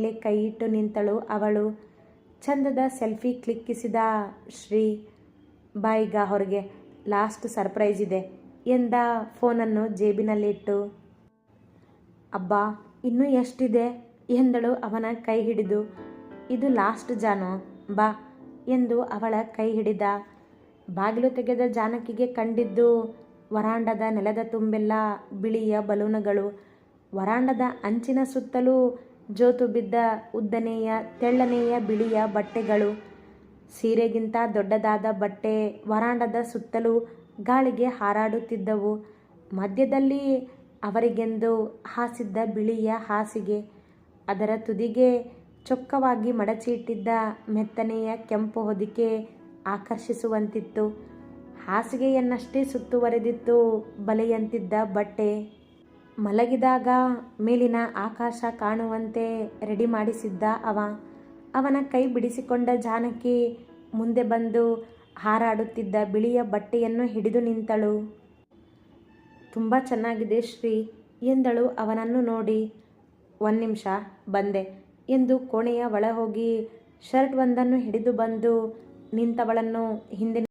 ಮೇಲೆ ಕೈ ಇಟ್ಟು ನಿಂತಳು ಅವಳು. ಚಂದದ ಸೆಲ್ಫಿ ಕ್ಲಿಕ್ಕಿಸಿದ ಶ್ರೀ ಬಾಯಿಗ ಹೊರಗೆ, ಲಾಸ್ಟ್ ಸರ್ಪ್ರೈಸ್ ಇದೆ ಎಂದ ಫೋನನ್ನು ಜೇಬಿನಲ್ಲಿಟ್ಟು. ಅಬ್ಬಾ, ಇನ್ನೂ ಎಷ್ಟಿದೆ? ಎಂದಳು ಅವನ ಕೈ ಹಿಡಿದು. ಇದು ಲಾಸ್ಟ್ ಜಾನು, ಬಾ ಎಂದು ಅವಳ ಕೈ ಹಿಡಿದ. ಬಾಗಿಲು ತೆಗೆದ ಜಾನಕಿಗೆ ಕಂಡಿದ್ದು ವರಾಂಡದ ನೆಲದ ತುಂಬೆಲ್ಲ ಬಿಳಿಯ ಬಲೂನುಗಳು. ವರಾಂಡದ ಅಂಚಿನ ಸುತ್ತಲೂ ಜೋತು ಬಿದ್ದ ಉದ್ದನೆಯ, ತೆಳ್ಳನೆಯ ಬಿಳಿಯ ಬಟ್ಟೆಗಳು. ಸೀರೆಗಿಂತ ದೊಡ್ಡದಾದ ಬಟ್ಟೆ ವರಾಂಡದ ಸುತ್ತಲೂ ಗಾಳಿಗೆ ಹಾರಾಡುತ್ತಿದ್ದವು. ಮಧ್ಯದಲ್ಲಿ ಅವರಿಗೆಂದು ಹಾಸಿದ್ದ ಬಿಳಿಯ ಹಾಸಿಗೆ. ಅದರ ತುದಿಗೆ ಚೊಕ್ಕವಾಗಿ ಮಡಚಿಟ್ಟಿದ್ದ ಮೆತ್ತನೆಯ ಕೆಂಪು ಹೊದಿಕೆ ಆಕರ್ಷಿಸುವಂತಿತ್ತು. ಹಾಸಿಗೆಯನ್ನಷ್ಟೇ ಸುತ್ತುವರೆದಿತ್ತು ಬಲೆಯಂತಿದ್ದ ಬಟ್ಟೆ. ಮಲಗಿದಾಗ ಮೇಲಿನ ಆಕಾಶ ಕಾಣುವಂತೆ ರೆಡಿ ಮಾಡಿಸಿದ್ದ ಅವ. ಅವನ ಕೈ ಬಿಡಿಸಿಕೊಂಡ ಜಾನಕಿ ಮುಂದೆ ಬಂದು ಹಾರಾಡುತ್ತಿದ್ದ ಬಿಳಿಯ ಬಟ್ಟೆಯನ್ನು ಹಿಡಿದು ನಿಂತಳು. ತುಂಬ ಚೆನ್ನಾಗಿದೆ ಶ್ರೀ ಎಂದಳು ಅವನನ್ನು ನೋಡಿ. ಒಂದು ನಿಮಿಷ, ಬಂದೆ ಎಂದು ಕೋಣೆಯ ಒಳ ಹೋಗಿ ಶರ್ಟ್ ಒಂದನ್ನು ಹಿಡಿದು ಬಂದು ನಿಂತವಳನ್ನು ಹಿಂದೆ